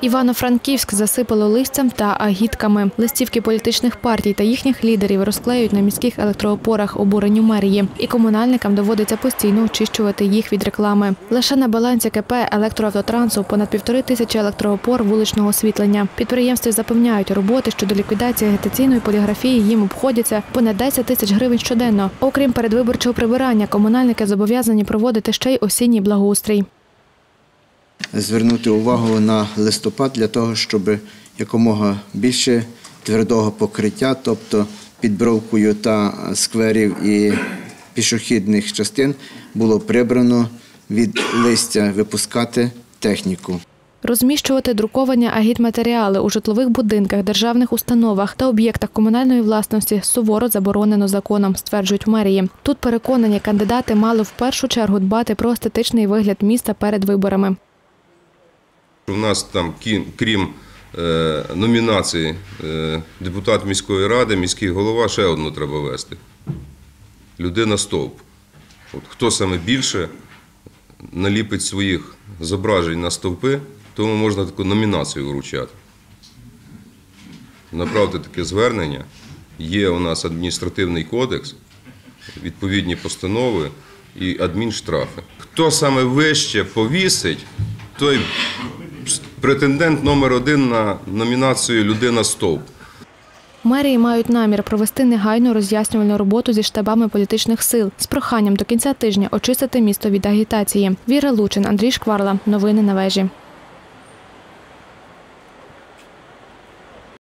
Івано-Франківськ засипало листям та агітками. Листівки політичних партій та їхніх лідерів розклеюють на міських електроопорах обуренню мерії, і комунальникам доводиться постійно очищувати їх від реклами. Лише на балансі КП електроавтотрансу понад півтори тисячі електроопор вуличного освітлення. Підприємстві запевняють, роботи щодо ліквідації агітаційної поліграфії їм обходяться понад 10 тисяч гривень щоденно. Окрім передвиборчого прибирання, комунальники зобов'язані проводити ще й осінній благоустрій. Звернути увагу на листопад для того, щоб якомога більше твердого покриття, тобто під бровкою та скверів і пішохідних частин, було прибрано від листя випускати техніку. Розміщувати друковані агітматеріали у житлових будинках, державних установах та об'єктах комунальної власності суворо заборонено законом, стверджують мерії. Тут переконані кандидати мали в першу чергу дбати про естетичний вигляд міста перед виборами. У нас там, крім е, номінації е, депутат міської ради, міський голова, ще одну треба вести. Людина стовп. От хто саме більше наліпить своїх зображень на стовпи, тому можна таку номінацію вручати. Направте таке звернення. Є у нас адміністративний кодекс, відповідні постанови і адмінштрафи. Хто саме вище повісить, той претендент номер один на номінацію Людина стовп. Мерії мають намір провести негайну роз'яснювальну роботу зі штабами політичних сил з проханням до кінця тижня очистити місто від агітації. Віра Лучин, Андрій Шкварла. Новини на вежі.